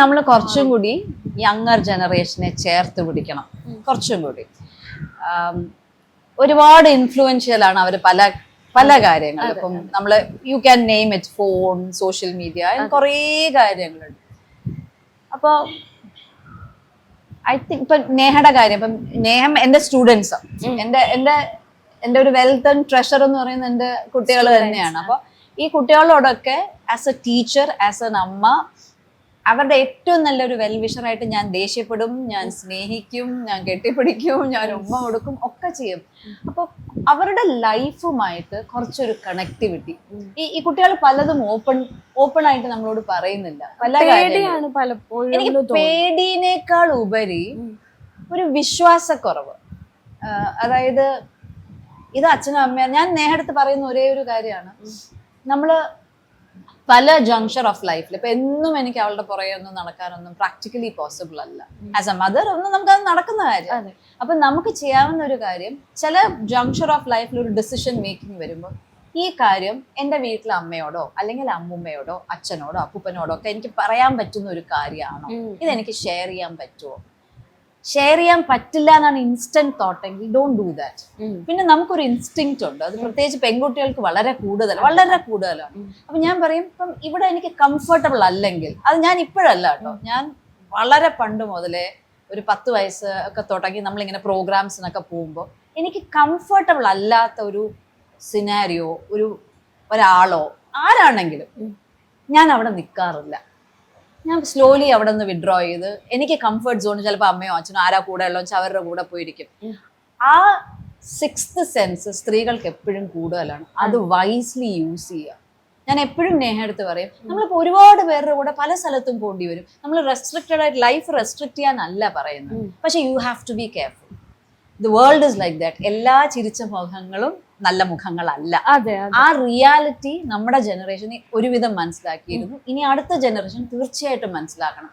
നമ്മൾ കുറച്ചും കൂടി യങ്ങർ ജനറേഷനെ ചേർത്ത് പിടിക്കണം. കുറച്ചും കൂടി. ഒരുപാട് ഇൻഫ്ലുവൻഷ്യൽ ആണ് അവർ പല പല കാര്യങ്ങൾ. ഇപ്പം നമ്മൾ you can name it phone social media കുറേ കാര്യങ്ങളുണ്ട്. അപ്പോൾ ഐ തിങ്ക് ഇപ്പം നേഹയുടെ കാര്യം. ഇപ്പം നേഹം എന്റെ സ്റ്റുഡൻസ് എന്റെ എന്റെ എന്റെ ഒരു വെൽത്ത് ആൻഡ് ട്രഷർ എന്ന് പറയുന്നത് എന്റെ കുട്ടികൾ തന്നെയാണ്. അപ്പോൾ ഈ കുട്ടികളോടൊക്കെ as a teacher as an അമ്മ അവരുടെ ഏറ്റവും നല്ലൊരു വെൽവിഷറായിട്ട് ഞാൻ ദേഷ്യപ്പെടും ഞാൻ സ്നേഹിക്കും ഞാൻ കെട്ടിപ്പിടിക്കും ഞാൻ ഉമ്മ കൊടുക്കും ഒക്കെ ചെയ്യും. അപ്പോൾ അവരുടെ ലൈഫുമായിട്ട് കുറച്ചൊരു കണക്ടിവിറ്റി ഈ ഈ കുട്ടികൾ പലതും ഓപ്പൺ ഓപ്പൺ ആയിട്ട് നമ്മളോട് പറയുന്നില്ല. പല പേടിയാണ് പലപ്പോഴും എനിക്ക്. പേടിയേക്കാൾ ഉപരി ഒരു വിശ്വാസക്കുറവ്. അതായത് ഇത് അച്ഛനും അമ്മയാണ് ഞാൻ നേഹടുത്ത് പറയുന്ന ഒരേ ഒരു കാര്യമാണ്. നമ്മൾ പല ജംഗ്ഷർ ഓഫ് ലൈഫിൽ ഇപ്പൊ എന്നും എനിക്ക് അവളുടെ പുറകെ ഒന്നും നടക്കാനൊന്നും പ്രാക്ടിക്കലി പോസിബിൾ അല്ല. ആസ് എ മദർ ഒന്നും നമുക്ക് അത് നടക്കുന്ന കാര്യം. അതെ. അപ്പൊ നമുക്ക് ചെയ്യാവുന്ന ഒരു കാര്യം ചില ജംഗ്ഷർ ഓഫ് ലൈഫിൽ ഒരു ഡിസിഷൻ മേക്കിംഗ് വരുമ്പോൾ ഈ കാര്യം എന്റെ വീട്ടിലെ അമ്മയോടോ അല്ലെങ്കിൽ അമ്മുമ്മയോടോ അച്ഛനോടോ അപ്പൂപ്പനോടോ ഒക്കെ എനിക്ക് പറയാൻ പറ്റുന്ന ഒരു കാര്യമാണോ. ഇതെനിക്ക് ഷെയർ ചെയ്യാൻ പറ്റുമോ ഷെയർ ചെയ്യാൻ പറ്റില്ല എന്നാണ് ഇൻസ്റ്റന്റ് തോട്ടെങ്കിൽ ഡോൺ ഡു ദാറ്റ് പിന്നെ നമുക്കൊരു ഇൻസ്റ്റിങ്ക്റ്റ് ഉണ്ട്. അത് പ്രത്യേകിച്ച് പെൺകുട്ടികൾക്ക് വളരെ കൂടുതൽ വളരെ കൂടുതലാണ്. അപ്പൊ ഞാൻ പറയും ഇപ്പം ഇവിടെ എനിക്ക് കംഫർട്ടബിൾ അല്ലെങ്കിൽ അത് ഞാൻ ഇപ്പോഴല്ല കേട്ടോ. ഞാൻ വളരെ പണ്ട് മുതലേ ഒരു പത്ത് വയസ്സ് ഒക്കെ തുടങ്ങി നമ്മളിങ്ങനെ പ്രോഗ്രാംസിനൊക്കെ പോകുമ്പോൾ എനിക്ക് കംഫർട്ടബിൾ അല്ലാത്ത ഒരു സിനാരിയോ ഒരു ഒരാളോ ആരാണെങ്കിലും ഞാൻ അവിടെ നിൽക്കാറില്ല ഞാൻ സ്ലോലി അവിടെ നിന്ന് വിഡ്രോ ചെയ്ത് എനിക്ക് കംഫർട്ട് സോൺ ചിലപ്പോൾ അമ്മയോ അച്ഛനോ ആരാ കൂടെ ഉള്ളോ വെച്ചാൽ അവരുടെ കൂടെ പോയിരിക്കും. ആ സിക്സ്ത് സെൻസ് സ്ത്രീകൾക്ക് എപ്പോഴും കൂടുതലാണ്. അത് വൈസ്ലി യൂസ് ചെയ്യുക. ഞാൻ എപ്പോഴും നേഹ എടുത്ത് പറയും നമ്മളിപ്പോൾ ഒരുപാട് പേരുടെ കൂടെ പല സ്ഥലത്തും പോണ്ടി വരും. നമ്മൾ റെസ്ട്രിക്റ്റഡ് ആയിട്ട് ലൈഫ് റെസ്ട്രിക്ട് ചെയ്യാനല്ല പറയുന്നത്. പക്ഷെ you have to be careful the world is like that എല്ലാ ചിരിച്ച മുഖങ്ങളും നല്ല മുഖങ്ങളല്ല. ആ റിയാലിറ്റി നമ്മുടെ ജനറേഷനെ ഒരുവിധം മനസ്സിലാക്കിയിരുന്നു. ഇനി അടുത്ത ജനറേഷൻ തീർച്ചയായിട്ടും മനസ്സിലാക്കണം.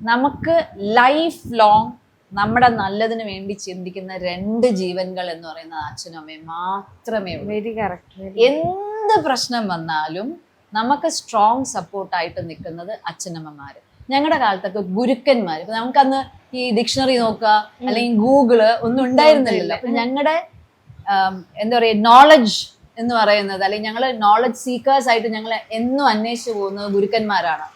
നമുക്ക് ലൈഫ് ലോങ് നമ്മുടെ നല്ലതിന് വേണ്ടി ചിന്തിക്കുന്ന രണ്ട് ജീവനുകൾ എന്ന് പറയുന്നത് അച്ഛനും അമ്മയും മാത്രമേ എന്ത് പ്രശ്നം വന്നാലും നമുക്ക് സ്ട്രോങ് സപ്പോർട്ടായിട്ട് നിൽക്കുന്നത് അച്ഛനമ്മമാര്. ഞങ്ങളുടെ കാലത്തൊക്കെ ഗുരുക്കന്മാർ ഇപ്പൊ നമുക്കന്ന് ഈ ഡിക്ഷണറി നോക്കുക അല്ലെങ്കിൽ ഗൂഗിൾ ഒന്നും ഉണ്ടായിരുന്നില്ലല്ലോ. അപ്പൊ ഞങ്ങളുടെ എന്താ പറയുക നോളജ് എന്ന് പറയുന്നത് അല്ലെങ്കിൽ ഞങ്ങൾ നോളജ് സീക്കേഴ്സ് ആയിട്ട് ഞങ്ങൾ എന്നും അന്വേഷിച്ചു പോകുന്നത് ഗുരുക്കന്മാരാണ്.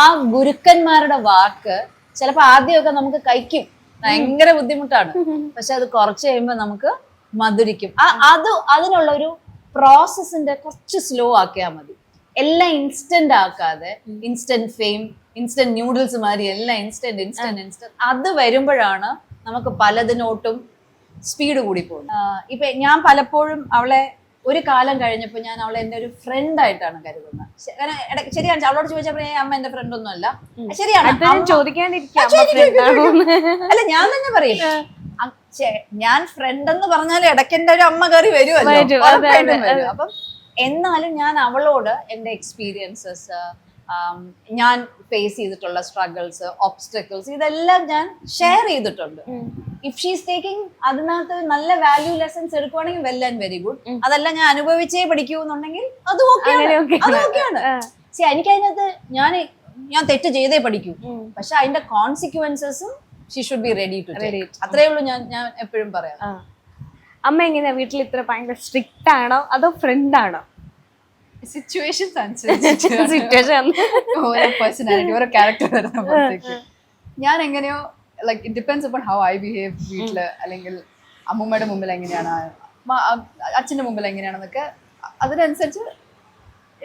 ആ ഗുരുക്കന്മാരുടെ വാക്ക് ചിലപ്പോൾ ആദ്യമൊക്കെ നമുക്ക് കഴിക്കും. ഭയങ്കര ബുദ്ധിമുട്ടാണ്. പക്ഷെ അത് കുറച്ച് കഴിയുമ്പോൾ നമുക്ക് മധുരിക്കും. ആ അത് അതിനുള്ള ഒരു പ്രോസസ്സിന്റെ കുറച്ച് സ്ലോ ആക്കിയാൽ മതി. എല്ലാം ഇൻസ്റ്റന്റ് ആക്കാതെ ഇൻസ്റ്റന്റ് ഫെയിം ഇൻസ്റ്റന്റ് ന്യൂഡിൽസ് മാതിരി എല്ലാം ഇൻസ്റ്റന്റ് ഇൻസ്റ്റന്റ് ഇൻസ്റ്റന്റ് അത് വരുമ്പോഴാണ് നമുക്ക് പലതിനോട്ടും സ്പീഡ് കൂടി പോകും ഇപ്പൊ ഞാൻ പലപ്പോഴും അവളെ ഒരു കാലം കഴിഞ്ഞപ്പോൾ ഞാൻ അവളെ എന്റെ ഒരു ഫ്രണ്ട് ആയിട്ടാണ് കരുതുന്നത്. കാരണം ശരിയാണ് അവളോട് ചോദിച്ചപ്പോൾ അമ്മ എന്റെ ഫ്രണ്ട് ഒന്നും അല്ല ശരിയാണ് ചോദിക്കാണ്ടിരിക്കാം. അല്ല ഞാൻ തന്നെ പറയും ഞാൻ ഫ്രണ്ട് എന്ന് പറഞ്ഞാൽ ഇടയ്ക്ക് എന്റെ ഒരു അമ്മ കയറി വരുമല്ലോ. അപ്പം എന്നാലും ഞാൻ അവളോട് എന്റെ എക്സ്പീരിയൻസസ് ഞാൻ ഫേസ് ചെയ്തിട്ടുള്ള സ്ട്രഗിൾസ് ഒബ്സ്റ്റക്കിൾസ് ഇതെല്ലാം ഞാൻ ഷെയർ ചെയ്തിട്ടുണ്ട്. ഇഫ് ഷീസ് ടേക്കിംഗ് അതിനകത്ത് നല്ല വാല്യൂ ലെസൺസ് എടുക്കുവാണെങ്കിൽ വെൽ ആൻഡ് വെരി ഗുഡ് അതല്ല ഞാൻ അനുഭവിച്ചേ പഠിക്കൂ എന്നുണ്ടെങ്കിൽ അത് ഓക്കെയാണ്. സി എനിക്ക് അതിനകത്ത് ഞാൻ ഞാൻ തെറ്റ് ചെയ്തേ പഠിക്കൂ. പക്ഷെ അതിന്റെ കോൺസിക്വൻസസും she should be ready to. അത്രേ ഉള്ളൂ ഞാൻ ഞാൻ എപ്പോഴും പറയാം. അമ്മ എങ്ങനെയാ വീട്ടിൽ ഇത്ര ഭയങ്കര സ്ട്രിക്റ്റ് ആണോ അതോ ഫ്രണ്ട് ആണോ? സിറ്റുവേഷൻസ് അനുസരിച്ച് സിറ്റുവേഷൻ ഓരോ പേഴ്സണാലിറ്റി ഓരോ ക്യാരക്ടർ ഞാൻ എങ്ങനെയോ like it depends upon how I behave വീട്ടിൽ അല്ലെങ്കിൽ അമ്മൂമ്മയുടെ മുമ്പിൽ എങ്ങനെയാണ് മ- അ- അച്ഛന്റെ മുമ്പിൽ എങ്ങനെയാണെന്നൊക്കെ അതിനനുസരിച്ച്.